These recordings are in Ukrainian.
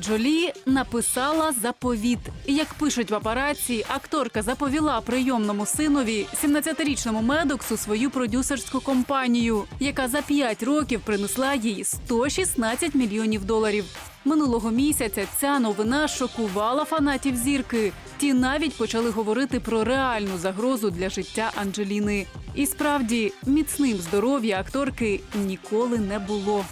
Джолі написала заповіт. Як пишуть в апараці, акторка заповіла прийомному синові 17-річному медоксу свою продюсерську компанію, яка за 5 років принесла їй 116 мільйонів доларів. Минулого місяця ця новина шокувала фанатів зірки. Ті навіть почали говорити про реальну загрозу для життя Анджеліни. І справді міцним здоров'я акторки ніколи не було.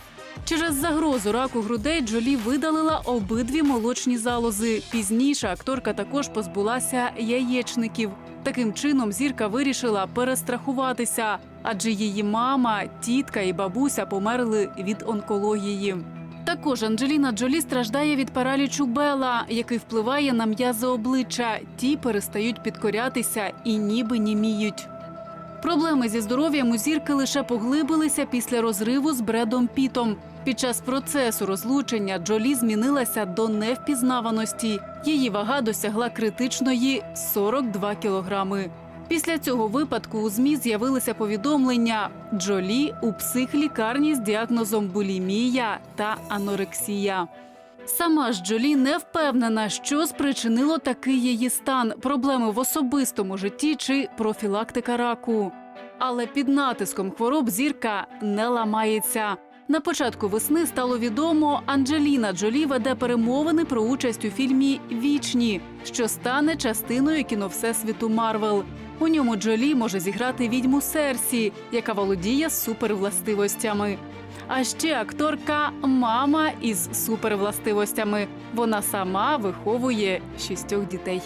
Через загрозу раку грудей Джолі видалила обидві молочні залози. Пізніше акторка також позбулася яєчників. Таким чином зірка вирішила перестрахуватися, адже її мама, тітка і бабуся померли від онкології. Також Анджеліна Джолі страждає від паралічу Бела, який впливає на м'язи обличчя. Ті перестають підкорятися і ніби німіють. Проблеми зі здоров'ям у зірки лише поглибилися після розриву з Бредом Пітом. Під час процесу розлучення Джолі змінилася до невпізнаваності. Її вага досягла критичної 42 кілограми. Після цього випадку у ЗМІ з'явилися повідомлення Джолі у психлікарні з діагнозом булімія та анорексія. Сама ж Джолі не впевнена, що спричинило такий її стан, проблеми в особистому житті чи профілактика раку. Але під натиском хвороб зірка не ламається. На початку весни стало відомо, Анджеліна Джолі веде перемовини про участь у фільмі Вічні, що стане частиною кіно Всесвіту Марвел. У ньому Джолі може зіграти відьму Серсі, яка володіє супервластивостями. А ще акторка мама із супервластивостями. Вона сама виховує шістьох дітей.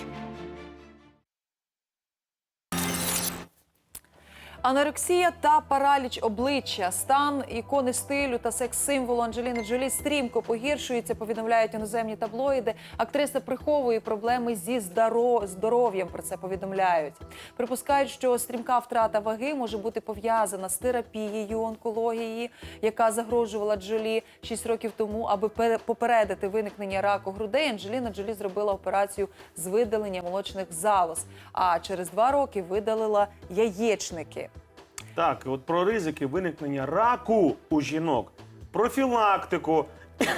Анорексія та параліч обличчя, стан ікони стилю та секс-символу Анджеліни Джолі стрімко погіршується, повідомляють іноземні таблоїди. Актриса приховує проблеми зі здоро- здоров'ям. Про це повідомляють. Припускають, що стрімка втрата ваги може бути пов'язана з терапією онкології, яка загрожувала Джолі 6 років тому. Аби пере- попередити виникнення раку грудей, Анджеліна Джолі зробила операцію з видалення молочних залоз. А через два роки видалила яєчники. Так, от про ризики виникнення раку у жінок, профілактику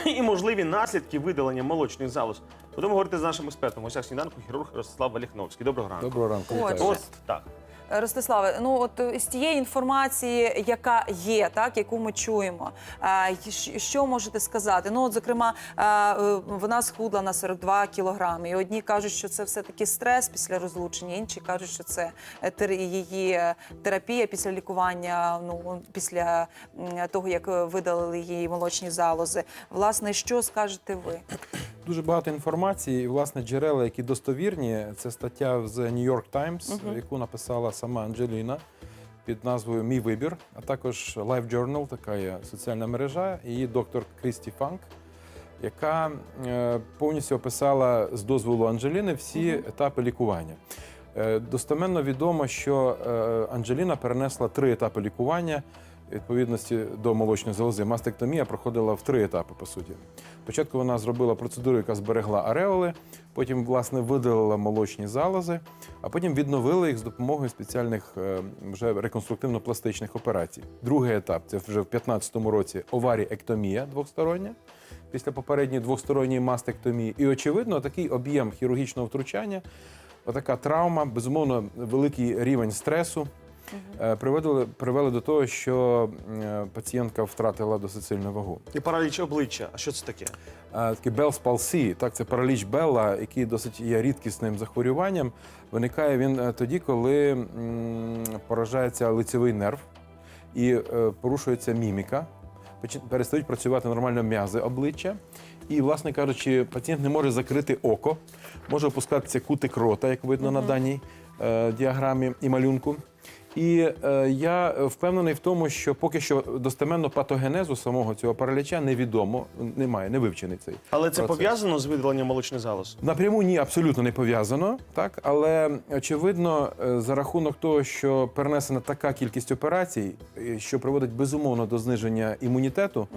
і можливі наслідки видалення молочних залоз. Будемо говорити з нашим експертом. Ось сніданку хірург Ростислав Валіхновський. Доброго ранку. Доброго ранку. Отже. вітаю. Так. Ростиславе, ну от з тієї інформації, яка є, так яку ми чуємо, е, що можете сказати? Ну, от, зокрема, е, вона схудла на 42 кілограми. І одні кажуть, що це все таки стрес після розлучення, інші кажуть, що це е, її терапія після лікування. Ну після того, як видалили її молочні залози. Власне, що скажете ви? Дуже багато інформації. І, власне, джерела, які достовірні, це стаття з New York Times, яку написала сама Анджеліна під назвою Мій вибір, а також Life Journal, така є соціальна мережа, і її доктор Крісті Фанк, яка е, повністю описала з дозволу Анджеліни всі етапи лікування. Е, Достеменно відомо, що е, Анджеліна перенесла три етапи лікування відповідності до молочної залози. Мастектомія проходила в три етапи, по суті. Спочатку вона зробила процедуру, яка зберегла ареоли, потім, власне, видалила молочні залози, а потім відновила їх з допомогою спеціальних е, вже реконструктивно-пластичних операцій. Другий етап це вже в 2015 році оваріектомія двостороння. Після попередньої двосторонньої мастектомії. І, очевидно, такий об'єм хірургічного втручання, отака травма, безумовно, великий рівень стресу привели, привели до того, що е, пацієнтка втратила досить сильну вагу. І параліч обличчя. А що це таке? А, Такий Bell's palsy, так, це параліч Белла, який досить є рідкісним захворюванням. Виникає він е, тоді, коли м, поражається лицевий нерв і е, порушується міміка, почи- перестають працювати нормально м'язи обличчя. І, власне кажучи, пацієнт не може закрити око, може опускатися кутик рота, як видно на даній е, діаграмі і малюнку. І е, я впевнений в тому, що поки що достеменно патогенезу самого цього параліча невідомо, немає, не вивчений цей. Але це процес. пов'язано з видаленням молочних залоз? Напряму ні, абсолютно не пов'язано, так але очевидно, е, за рахунок того, що перенесена така кількість операцій, е, що приводить безумовно до зниження імунітету,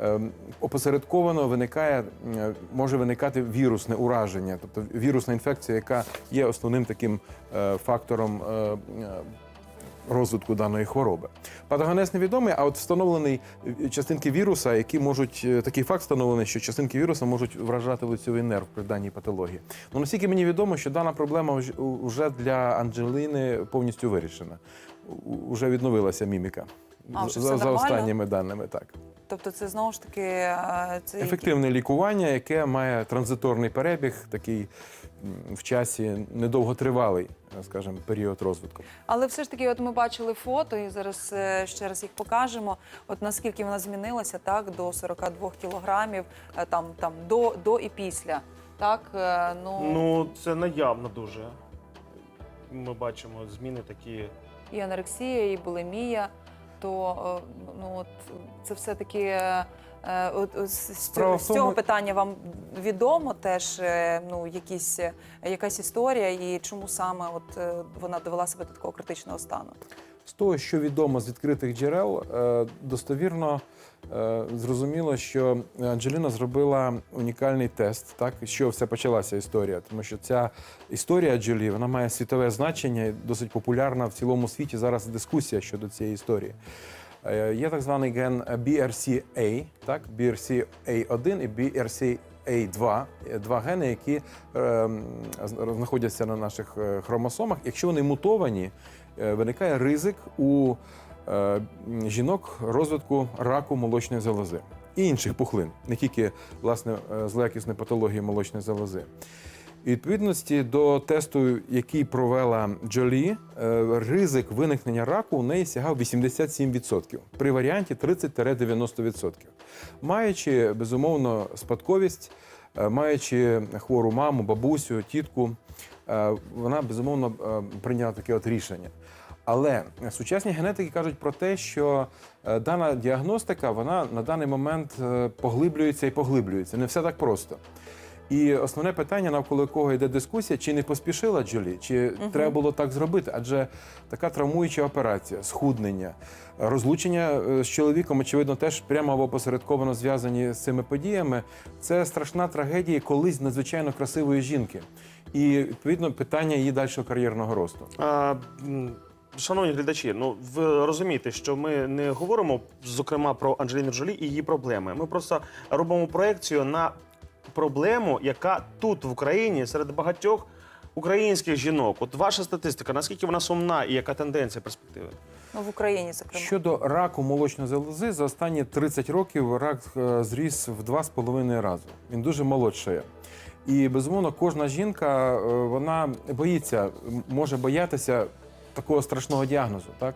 е, опосередковано виникає, е, може виникати вірусне ураження, тобто вірусна інфекція, яка є основним таким е, фактором. е, розвитку даної хвороби. Патогенез невідомий, а от встановлений е, частинки віруса, які можуть е, такий факт встановлений, що частинки віруса можуть вражати лицьовий нерв при даній патології. Ну наскільки мені відомо, що дана проблема вже для Анджеліни повністю вирішена. Уже відновилася міміка. А, вже за, за останніми даними, так. Тобто, це знову ж таки е, це які- Ефективне лікування, яке має транзиторний перебіг, такий в часі недовготривалий, е, скажімо, період розвитку. Але все ж таки, от ми бачили фото, і зараз е, ще раз їх покажемо. От наскільки вона змінилася, так, до 42 кілограмів, е, там, там до, до і після. Так, ну, Ну, це наявно дуже. Ми бачимо зміни такі. і анорексія, і булимія, то е, ну, от, це все-таки. е, е, от з, цього, з цього питання вам відомо теж е, ну, якісь, е, якась історія, і чому саме от, е, вона довела себе до такого критичного стану? З того, що відомо з відкритих джерел, е, достовірно е, зрозуміло, що Анджеліна зробила унікальний тест, так чого все почалася історія. Тому що ця історія Джолі вона має світове значення і досить популярна в цілому світі. Зараз дискусія щодо цієї історії. Е, Є так званий ген BRCA, так, BRCA1 і BRCA2, Е, два гени, які е, знаходяться на наших е, хромосомах. Якщо вони мутовані, е, виникає ризик у е, жінок розвитку раку молочної залози і інших пухлин, не тільки власне е, злоякісної патології молочної залози. І відповідності до тесту, який провела Джолі, е, ризик виникнення раку у неї сягав 87% при варіанті 30-90%. Маючи безумовно спадковість, е, маючи хвору маму, бабусю, тітку, е, вона безумовно е, прийняла таке от рішення. Але сучасні генетики кажуть про те, що е, дана діагностика вона на даний момент е, поглиблюється і поглиблюється. Не все так просто. І основне питання, навколо якого йде дискусія, чи не поспішила Джолі, чи треба було так зробити? Адже така травмуюча операція, схуднення, розлучення е, з чоловіком, очевидно, теж прямо або посередковано зв'язані з цими подіями. Це страшна трагедія колись надзвичайно красивої жінки. І відповідно питання її дальшого кар'єрного росту. А, шановні глядачі, ну ви розумієте, що ми не говоримо зокрема про Анджеліну Джолі і її проблеми. Ми просто робимо проекцію на проблему, яка тут в Україні серед багатьох українських жінок. От ваша статистика, наскільки вона сумна і яка тенденція перспективи? Ну, в Україні, зокрема. Щодо раку молочної залози, за останні 30 років рак е, зріс в 2,5 рази. Він дуже молодшає. І безумовно, кожна жінка е, вона боїться, може боятися такого страшного діагнозу. Так?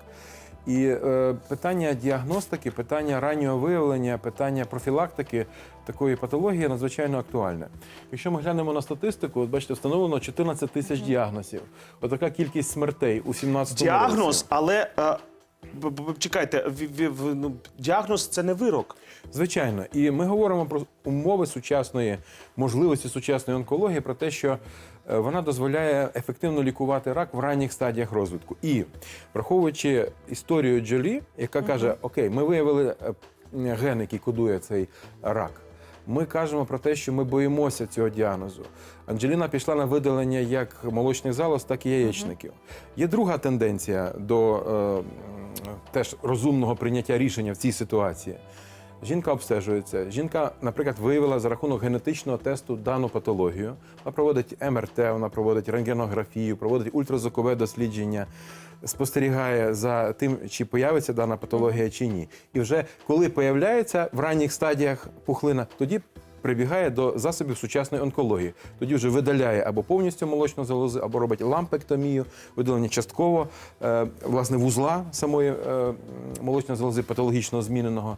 І е, питання діагностики, питання раннього виявлення, питання профілактики такої патології надзвичайно актуальне. Якщо ми глянемо на статистику, от бачите, встановлено 14 тисяч діагнозів. Отака кількість смертей у 17 році. Діагноз, але е, б- б- чекайте, в- в- в- ну, діагноз це не вирок. Звичайно, і ми говоримо про умови сучасної можливості сучасної онкології, про те, що вона дозволяє ефективно лікувати рак в ранніх стадіях розвитку. І враховуючи історію Джолі, яка каже: Окей, ми виявили е, ген, який кодує цей рак. Ми кажемо про те, що ми боїмося цього діагнозу. Анджеліна пішла на видалення як молочних залоз, так і яєчників. Є друга тенденція до е, теж розумного прийняття рішення в цій ситуації. Жінка обстежується. Жінка, наприклад, виявила за рахунок генетичного тесту дану патологію. Вона проводить МРТ, вона проводить рентгенографію, проводить ультразвукове дослідження, спостерігає за тим, чи появиться дана патологія чи ні. І вже коли появляється в ранніх стадіях пухлина, тоді прибігає до засобів сучасної онкології. Тоді вже видаляє або повністю молочну залозу, або робить лампектомію, видалення частково е, власне вузла самої е, молочної залози патологічно зміненого.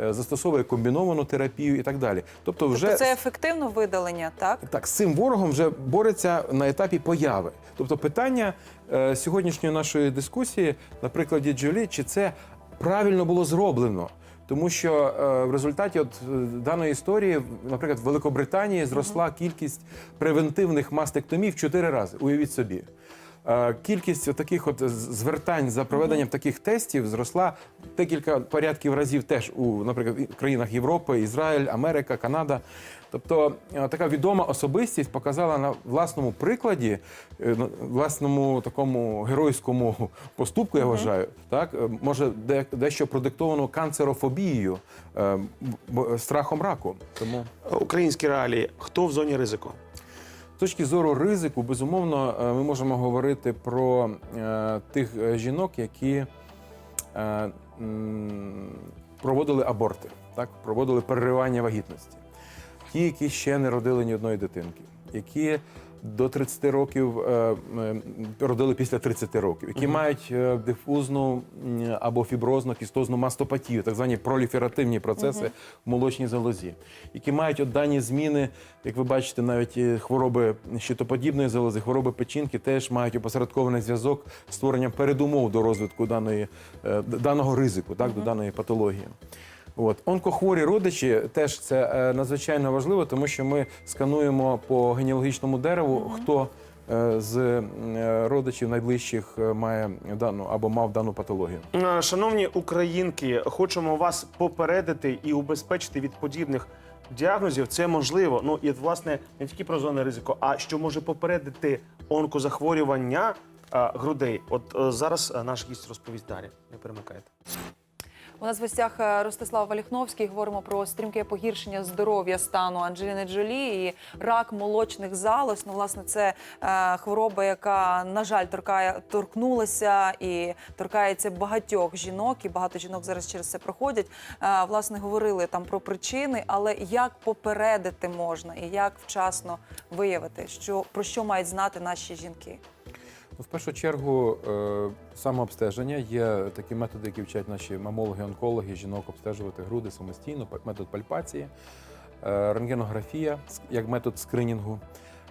е, Застосовує комбіновану терапію і так далі. Тобто, вже Тобто це ефективно видалення, так? так, з цим ворогом вже бореться на етапі появи. Тобто, питання е, сьогоднішньої нашої дискусії на прикладі Джолі, чи це правильно було зроблено? Тому що е, в результаті от е, даної історії, наприклад, в Великобританії зросла кількість превентивних мастектомій в чотири рази. Уявіть собі. Е, кількість таких от звертань за проведенням таких тестів зросла декілька порядків разів теж у, наприклад, країнах Європи, Ізраїль, Америка, Канада. Тобто е, така відома особистість показала на власному прикладі, е, на власному такому геройському поступку, я вважаю, так може дещо продиктовано канцерофобією, страхом раку. Тому Українські реалії. Хто в зоні ризику? З точки зору ризику, безумовно, е, ми можемо говорити про е, тих е, жінок, які проводили аборти, так? проводили переривання вагітності. Ті, які ще не родили ні одної дитинки, які до 30 років е, родили після 30 років, які мають е, дифузну або фіброзну кістозну мастопатію, так звані проліферативні процеси в молочній залозі, які мають дані зміни, як ви бачите, навіть е, хвороби щитоподібної залози, хвороби печінки теж мають опосередкований зв'язок з створенням передумов до розвитку даної, даного ризику, так, до даної патології. От онкохворі родичі теж це е, надзвичайно важливо, тому що ми скануємо по генеалогічному дереву, хто е, з е, родичів найближчих має дану або мав дану патологію. Шановні українки, хочемо вас попередити і убезпечити від подібних діагнозів. Це можливо. Ну і власне не тільки про зони ризику, а що може попередити онкозахворювання е, грудей. От е, зараз наш гість розповість далі. Не перемикайте. У нас в гостях е, Ростислав Валіхновський. Говоримо про стрімке погіршення здоров'я стану Анджеліни Джолі і рак молочних залоз. Ну, власне, це е, хвороба, яка, на жаль, торкає, торкнулася і торкається багатьох жінок, і багато жінок зараз через це проходять. Е, власне, говорили там про причини, але як попередити можна і як вчасно виявити, що про що мають знати наші жінки? Ну, в першу чергу, е, самообстеження є такі методи, які вчать наші мамологи, онкологи, жінок обстежувати груди самостійно, метод пальпації, е, рентгенографія як метод скринінгу,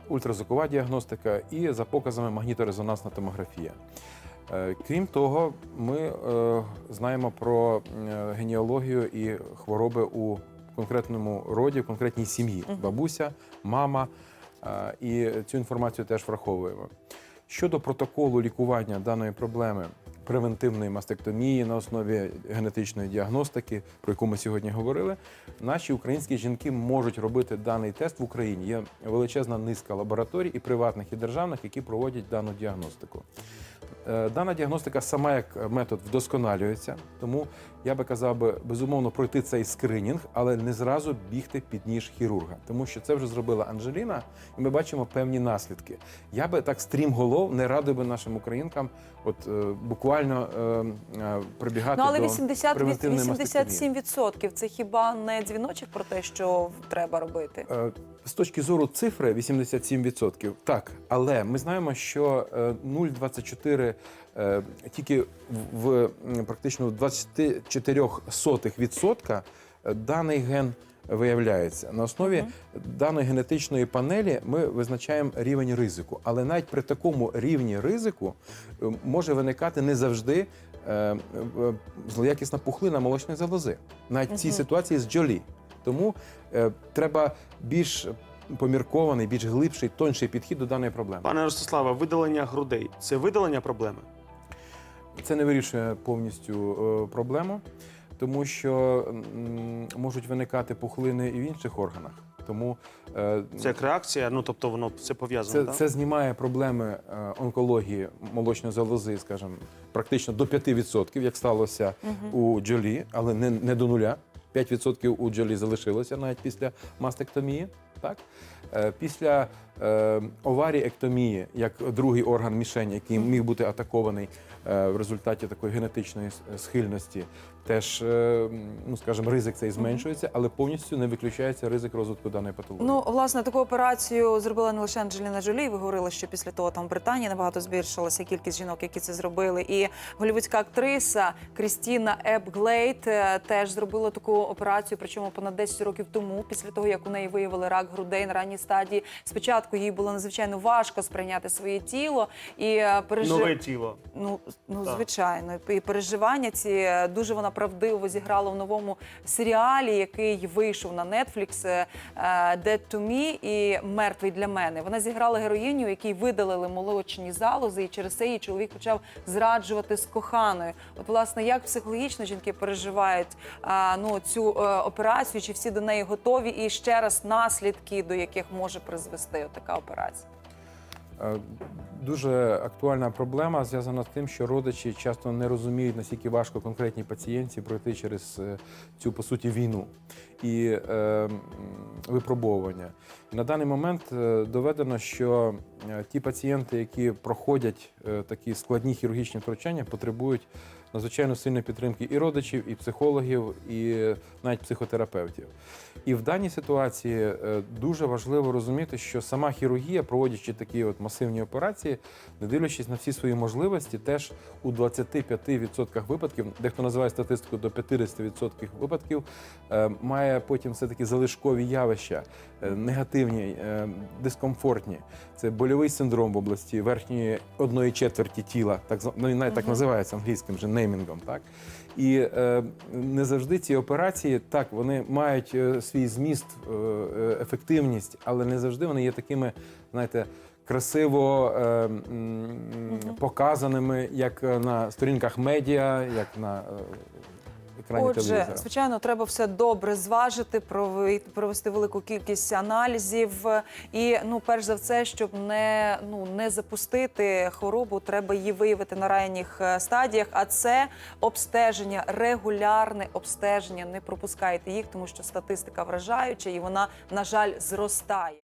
ультразвукова діагностика і за показами магніторезонансна томографія. Е, Крім того, ми знаємо про генеалогію і хвороби у конкретному роді, в конкретній сім'ї. Бабуся, мама. І цю інформацію теж враховуємо. Щодо протоколу лікування даної проблеми превентивної мастектомії на основі генетичної діагностики, про яку ми сьогодні говорили, наші українські жінки можуть робити даний тест в Україні. Є величезна низка лабораторій і приватних, і державних, які проводять дану діагностику. Е, Дана діагностика сама як метод вдосконалюється, тому я би казав би безумовно пройти цей скринінг, але не зразу бігти під ніж хірурга, тому що це вже зробила Анжеліна, і ми бачимо певні наслідки. Я би так стрімголов не радив би нашим українкам, от е, буквально е, е, прибігати Ну але до 80, превентивної 87% це хіба не дзвіночок про те, що треба робити? Е, З точки зору цифри 87%, так, але ми знаємо, що е, 0,24 е, тільки в- практично в 24 сотих відсотка е, даний ген виявляється. На основі даної генетичної панелі ми визначаємо рівень ризику. Але навіть при такому рівні ризику е, може виникати не завжди злоякісна пухлина молочної залози. Навіть в цій ситуації з Джолі. Тому е, треба більш поміркований, більш глибший, тонший підхід до даної проблеми. Пане Ростиславе, видалення грудей це видалення проблеми? Це не вирішує повністю е, проблему, тому що можуть виникати пухлини і в інших органах. Тому е, Це як реакція, ну тобто воно все пов'язано. це, так? це знімає проблеми е, онкології молочної залози, скажімо, практично до 5%, як сталося у Джолі, але не, не до нуля. 5% у Джолі залишилося навіть після мастектомії. Так? Е, Після е, оваріектомії, як другий орган мішень, який міг бути атакований е, в результаті такої генетичної схильності, теж, ну скажімо, ризик цей зменшується, але повністю не виключається ризик розвитку даної патології. Ну, власне, таку операцію зробила не лише Анджеліна Джолі. Ви говорили, що після того там в Британії набагато збільшилася кількість жінок, які це зробили. І голівудська актриса Крістіна Епглейт теж зробила таку операцію, причому понад 10 років тому, після того як у неї виявили рак грудей на ранній стадії. Спочатку їй було надзвичайно важко сприйняти своє тіло і е, пережи... Нове тіло. Ну, ну Так. звичайно, і переживання ці е, дуже вона правдиво зіграла в новому серіалі, який вийшов на Netflix е, Dead to Me і Мертвий для мене. Вона зіграла героїню, якій видалили молочні залози, і через це її чоловік почав зраджувати з коханою. От, власне, як психологічно жінки переживають ну цю операцію, чи всі до неї готові, і ще раз наслідки, до яких може призвести така операція. Е, Дуже актуальна проблема зв'язана з тим, що родичі часто не розуміють, наскільки важко конкретній пацієнтці пройти через е, цю по суті війну і е, випробовування. На даний момент е, доведено, що ті пацієнти, які проходять такі складні хірургічні втручання, потребують надзвичайно сильної підтримки і родичів, і психологів, і навіть психотерапевтів. І в даній ситуації е, дуже важливо розуміти, що сама хірургія, проводячи такі от масивні операції, не дивлячись на всі свої можливості, теж у 25% випадків, дехто називає статистику до 50% випадків, е, має потім все-таки залишкові явища, е, негативні, дискомфортні. Це больовий синдром в області верхньої одної четверті тіла, так ну, навіть так називається англійським же неймінгом. Так і е, не завжди ці операції так вони мають е, свій зміст, е, е, ефективність, але не завжди вони є такими, знаєте. Красиво е, м, показаними як на сторінках медіа, як на е, екрані Отже, телевізора. звичайно, треба все добре зважити, провести велику кількість аналізів. І ну, перш за все, щоб не ну не запустити хворобу, треба її виявити на ранніх е, стадіях. А це обстеження, регулярне обстеження. Не пропускайте їх, тому що статистика вражаюча і вона, на жаль, зростає.